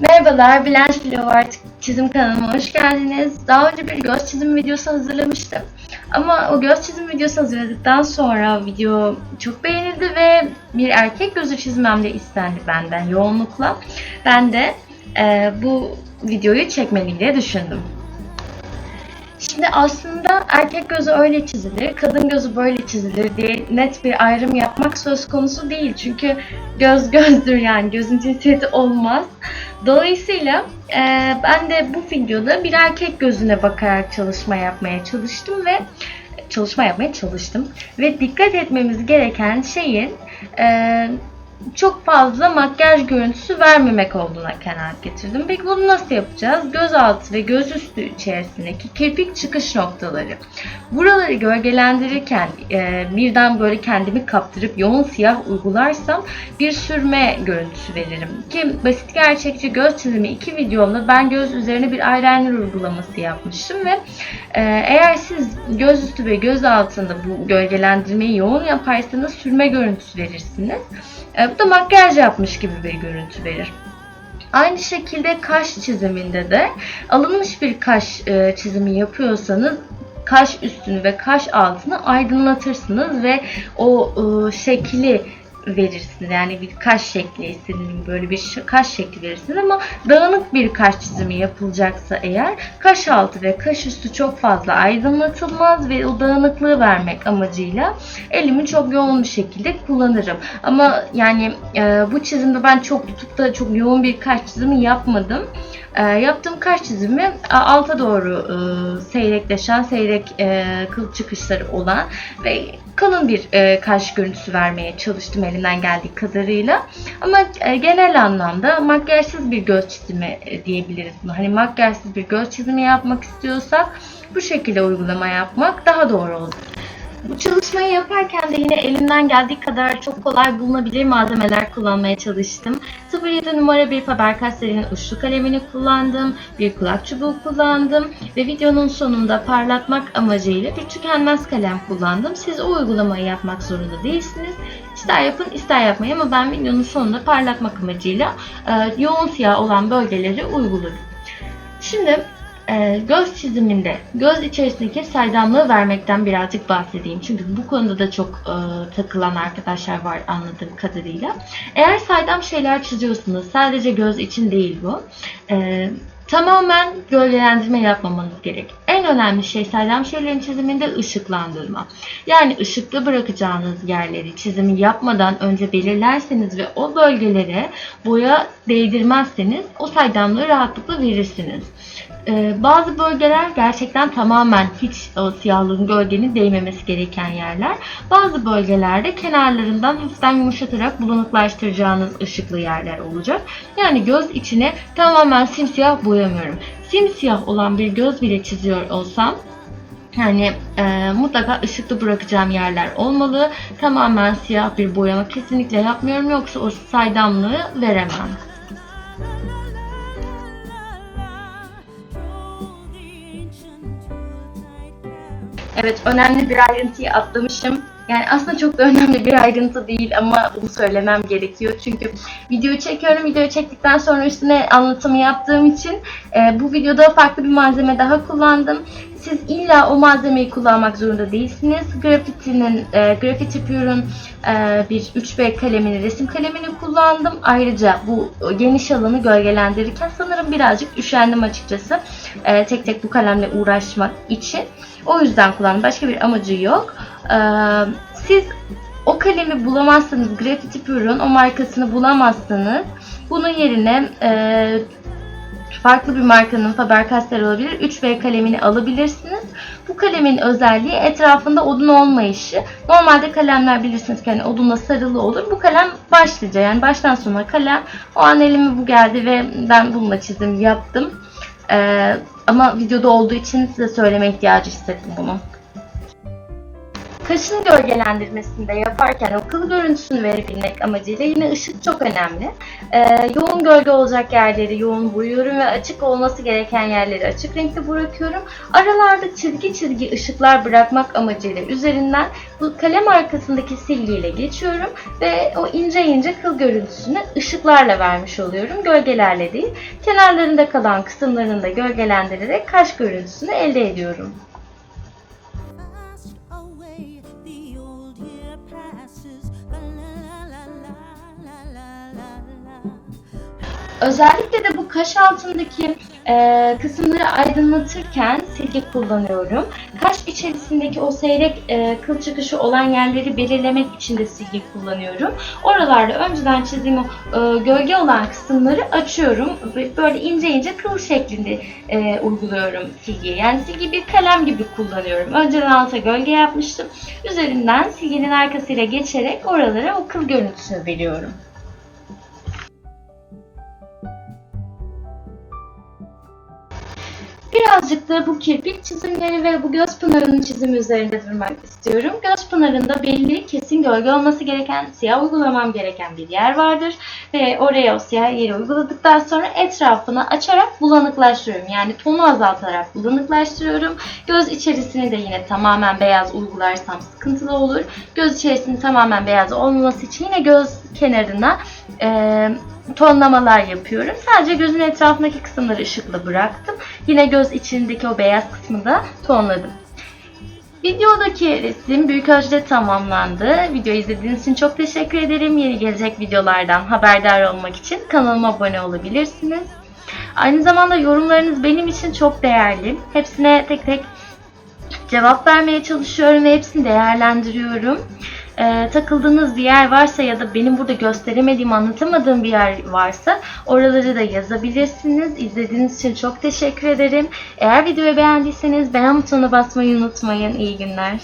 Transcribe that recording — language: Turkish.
Merhabalar, Bülent Silivart çizim kanalıma hoş geldiniz. Daha önce bir göz çizim videosu hazırlamıştım. Ama o göz çizim videosu hazırladıktan sonra video çok beğenildi ve bir erkek gözü çizmem de istendi benden yoğunlukla. Ben de e, bu videoyu çekmeliyim diye düşündüm. Şimdi aslında erkek gözü öyle çizilir, kadın gözü böyle çizilir diye net bir ayrım yapmak söz konusu değil. Çünkü göz gözdür yani gözün cinsiyeti olmaz. Dolayısıyla e, ben de bu videoda bir erkek gözüne bakarak çalışma yapmaya çalıştım ve çalışma yapmaya çalıştım ve dikkat etmemiz gereken şeyin e, çok fazla makyaj görüntüsü vermemek olduğuna kanaat getirdim. Peki bunu nasıl yapacağız? Göz altı ve göz üstü içerisindeki kirpik çıkış noktaları. Buraları gölgelendirirken e, birden böyle kendimi kaptırıp yoğun siyah uygularsam bir sürme görüntüsü veririm. Ki basit gerçekçi göz çizimi iki videomda ben göz üzerine bir eyeliner uygulaması yapmıştım ve e, eğer siz göz üstü ve göz altında bu gölgelendirmeyi yoğun yaparsanız sürme görüntüsü verirsiniz. E, da makyaj yapmış gibi bir görüntü verir. Aynı şekilde kaş çiziminde de alınmış bir kaş e, çizimi yapıyorsanız kaş üstünü ve kaş altını aydınlatırsınız ve o e, şekli verirsiniz. Yani bir kaş şekli istediğiniz böyle bir kaş şekli verirsiniz ama dağınık bir kaş çizimi yapılacaksa eğer kaş altı ve kaş üstü çok fazla aydınlatılmaz ve o dağınıklığı vermek amacıyla elimi çok yoğun bir şekilde kullanırım. Ama yani e, bu çizimde ben çok tutup da çok yoğun bir kaş çizimi yapmadım. E, yaptığım kaş çizimi alta doğru e, seyrekleşen, seyrek e, kıl çıkışları olan ve kalın bir e, kaş görüntüsü vermeye çalıştım elimden geldiği kadarıyla. Ama e, genel anlamda makyajsız bir göz çizimi e, diyebiliriz buna. Hani makyajsız bir göz çizimi yapmak istiyorsak bu şekilde uygulama yapmak daha doğru olur. Bu çalışmayı yaparken de yine elimden geldiği kadar çok kolay bulunabilir malzemeler kullanmaya çalıştım. 07 numara bir Faber-Castell'in uçlu kalemini kullandım, bir kulak çubuğu kullandım ve videonun sonunda parlatmak amacıyla bir tükenmez kalem kullandım. Siz o uygulamayı yapmak zorunda değilsiniz. İster yapın ister yapmayın ama ben videonun sonunda parlatmak amacıyla e, yoğun siyah olan bölgeleri uyguladım. Şimdi e, göz çiziminde göz içerisindeki saydamlığı vermekten birazcık bahsedeyim. Çünkü bu konuda da çok e, takılan arkadaşlar var anladığım kadarıyla. Eğer saydam şeyler çiziyorsunuz, sadece göz için değil bu. E, tamamen gölgelendirme yapmamanız gerek. En önemli şey saydam şeylerin çiziminde ışıklandırma. Yani ışıklı bırakacağınız yerleri çizimi yapmadan önce belirlerseniz ve o bölgelere boya değdirmezseniz o saydamlığı rahatlıkla verirsiniz. Ee, bazı bölgeler gerçekten tamamen hiç o siyahlığın gölgenin değmemesi gereken yerler. Bazı bölgelerde kenarlarından hafiften yumuşatarak bulanıklaştıracağınız ışıklı yerler olacak. Yani göz içine tamamen simsiyah boyamıyorum. Simsiyah olan bir göz bile çiziyor olsam yani e, mutlaka ışıklı bırakacağım yerler olmalı. Tamamen siyah bir boyama kesinlikle yapmıyorum yoksa o saydamlığı veremem. Evet önemli bir ayrıntıyı atlamışım. Yani aslında çok da önemli bir ayrıntı değil ama bunu söylemem gerekiyor. Çünkü videoyu çekiyorum. Videoyu çektikten sonra üstüne anlatımı yaptığım için e, bu videoda farklı bir malzeme daha kullandım. Siz illa o malzemeyi kullanmak zorunda değilsiniz. Graffiti'nin, e, Graffiti Pure'un e, bir 3B kalemini, resim kalemini kullandım. Ayrıca bu geniş alanı gölgelendirirken sanırım birazcık üşendim açıkçası. E, tek tek bu kalemle uğraşmak için. O yüzden kullandım. Başka bir amacı yok. Ee, siz o kalemi bulamazsanız, Graffiti Pure'un o markasını bulamazsanız bunun yerine e, farklı bir markanın Faber-Castell olabilir. 3B kalemini alabilirsiniz. Bu kalemin özelliği etrafında odun olmayışı. Normalde kalemler bilirsiniz ki hani odunla sarılı olur. Bu kalem başlıca yani baştan sona kalem. O an elime bu geldi ve ben bununla çizim yaptım. Ee, ama videoda olduğu için size söyleme ihtiyacı hissettim bunu. Kaşın gölgelendirmesini de yaparken o kıl görüntüsünü verebilmek amacıyla yine ışık çok önemli. Ee, yoğun gölge olacak yerleri yoğun boyuyorum ve açık olması gereken yerleri açık renkte bırakıyorum. Aralarda çizgi çizgi ışıklar bırakmak amacıyla üzerinden bu kalem arkasındaki silgiyle geçiyorum ve o ince ince kıl görüntüsünü ışıklarla vermiş oluyorum. Gölgelerle değil. Kenarlarında kalan kısımlarını da gölgelendirerek kaş görüntüsünü elde ediyorum. Özellikle de bu kaş altındaki e, kısımları aydınlatırken silgi kullanıyorum. Kaş içerisindeki o seyrek e, kıl çıkışı olan yerleri belirlemek için de silgi kullanıyorum. Oralarda önceden çizdiğim o e, gölge olan kısımları açıyorum. Böyle ince ince kıl şeklinde e, uyguluyorum silgiyi. Yani silgi bir kalem gibi kullanıyorum. Önceden alta gölge yapmıştım. Üzerinden silginin arkasıyla geçerek oralara o kıl görüntüsünü veriyorum. Birazcık da bu kirpik çizimleri ve bu göz pınarının çizimi üzerinde durmak istiyorum. Göz pınarında belli, kesin gölge olması gereken, siyah uygulamam gereken bir yer vardır. Ve oraya o siyah yeri uyguladıktan sonra etrafını açarak bulanıklaştırıyorum. Yani tonu azaltarak bulanıklaştırıyorum. Göz içerisini de yine tamamen beyaz uygularsam sıkıntılı olur. Göz içerisinin tamamen beyaz olmaması için yine göz kenarına eee tonlamalar yapıyorum. Sadece gözün etrafındaki kısımları ışıkla bıraktım. Yine göz içindeki o beyaz kısmı da tonladım. Videodaki resim büyük ölçüde tamamlandı. Videoyu izlediğiniz için çok teşekkür ederim. Yeni gelecek videolardan haberdar olmak için kanalıma abone olabilirsiniz. Aynı zamanda yorumlarınız benim için çok değerli. Hepsine tek tek cevap vermeye çalışıyorum ve hepsini değerlendiriyorum. Ee, takıldığınız bir yer varsa ya da benim burada gösteremediğim, anlatamadığım bir yer varsa oraları da yazabilirsiniz. İzlediğiniz için çok teşekkür ederim. Eğer videoyu beğendiyseniz beğen butonuna basmayı unutmayın. İyi günler.